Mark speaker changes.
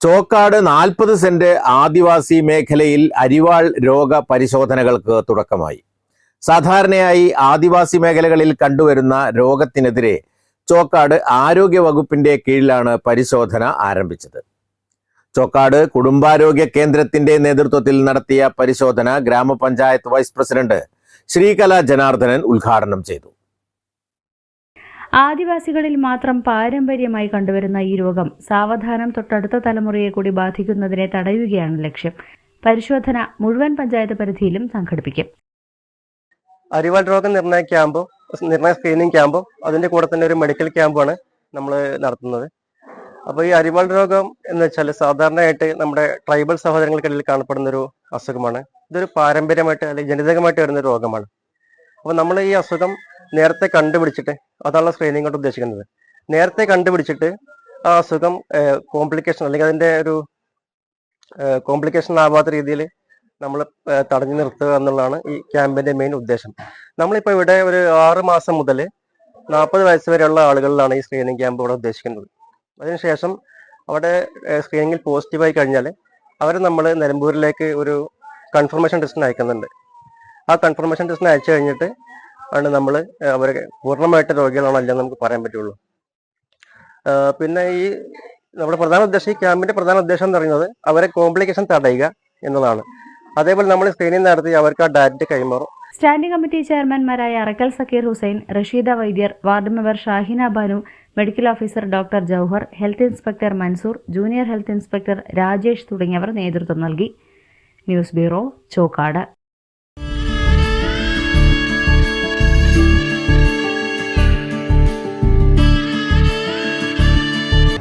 Speaker 1: Chokkad നാൽപ്പത് cent ആദിവാസി മേഖലയിൽ അരിവാൾ രോഗ പരിശോധനകൾക്ക് തുടക്കമായി. സാധാരണയായി ആദിവാസി മേഖലകളിൽ കണ്ടുവരുന്ന രോഗത്തിനെതിരെ ചോക്കാട് ആരോഗ്യ വകുപ്പിന്റെ കീഴിലാണ് പരിശോധന ആരംഭിച്ചത്. ചോക്കാട് കുടുംബാരോഗ്യ കേന്ദ്രത്തിന്റെ നേതൃത്വത്തിൽ നടത്തിയ പരിശോധന ഗ്രാമപഞ്ചായത്ത് വൈസ് പ്രസിഡന്റ് ശ്രീകല ജനാർദ്ദനൻ ഉദ്ഘാടനം ചെയ്തു.
Speaker 2: ആദിവാസികളിൽ മാത്രം പാരമ്പര്യമായി കണ്ടുവരുന്ന ഈ രോഗം സാവധാനം തൊട്ടടുത്ത തലമുറയെ കൂടി ബാധിക്കുന്നതിനെ തടയുകയാണ് ലക്ഷ്യം. പരിശോധന മുഴുവൻ പഞ്ചായത്ത് പരിധിയിലും സംഘടിപ്പിക്കും.
Speaker 3: അരിവാൾ രോഗനിർണയ ക്യാമ്പും നിർണയ സ്ക്രീനിങ് ക്യാമ്പോ അതിന്റെ കൂടെ തന്നെ ഒരു മെഡിക്കൽ ക്യാമ്പാണ് നമ്മൾ നടത്തുന്നത്. അപ്പോൾ ഈ അരിവാൾ രോഗം എന്ന് വെച്ചാൽ സാധാരണയായിട്ട് നമ്മുടെ ട്രൈബൽ സഹോദരങ്ങൾക്കിടയിൽ കാണപ്പെടുന്ന ഒരു അസുഖമാണ്. ഇതൊരു പാരമ്പര്യമായിട്ട് അല്ലെങ്കിൽ ജനിതകമായിട്ട് വരുന്ന രോഗമാണ്. അപ്പോൾ നമ്മൾ ഈ അസുഖം നേരത്തെ കണ്ടുപിടിച്ചിട്ട് അതാണ് സ്ക്രീനിങ് കൊണ്ട് ഉദ്ദേശിക്കുന്നത്. നേരത്തെ കണ്ടുപിടിച്ചിട്ട് ആ അസുഖം കോംപ്ലിക്കേഷൻ അല്ലെങ്കിൽ അതിന്റെ ഒരു കോംപ്ലിക്കേഷൻ ആവാത്ത രീതിയിൽ നമ്മൾ തടഞ്ഞു നിർത്തുക എന്നുള്ളതാണ് ഈ ക്യാമ്പിന്റെ മെയിൻ ഉദ്ദേശം. നമ്മളിപ്പോൾ ഇവിടെ ഒരു ആറ് മാസം മുതൽ നാൽപ്പത് വയസ്സ് വരെയുള്ള ആളുകളിലാണ് ഈ സ്ക്രീനിങ് ക്യാമ്പ് ഇവിടെ ഉദ്ദേശിക്കുന്നത്. അതിനുശേഷം അവിടെ സ്ക്രീനിങ്ങിൽ പോസിറ്റീവായി കഴിഞ്ഞാൽ അവരെ നമ്മൾ നിലമ്പൂരിലേക്ക് ഒരു കൺഫർമേഷൻ ടെസ്റ്റിന് അയക്കുന്നുണ്ട് ആ കൺഫർമേഷൻ ടെസ്റ്റിന് അയച്ചു കഴിഞ്ഞിട്ട് ആണ് നമ്മൾ അവരെ പൂർണമായിട്ട് രോഗികളാണോ അല്ലെന്ന് നമുക്ക് പറയാൻ പറ്റുള്ളൂ. പിന്നെ ഈ നമ്മുടെ പ്രധാന ഉദ്ദേശം ഈ ക്യാമ്പിന്റെ പ്രധാന ഉദ്ദേശം എന്ന് പറയുന്നത് അവരെ കോംപ്ലിക്കേഷൻ തടയുക എന്നതാണ്. അതേപോലെ നമ്മൾ സ്ക്രീനിങ് നടത്തി അവർക്ക് ആ ഡാറ്റ കൈമാറും.
Speaker 2: Standing committee ചെയർമാൻമാരായ Arakkal Zakir Hussain Rasheeda Vaidyar ward member Shahina Banu medical officer doctor Jauhar health inspector Mansoor junior health inspector Rajesh തുടങ്ങിയവർ നേതൃത്വം നൽകി. News bureau Chokkad.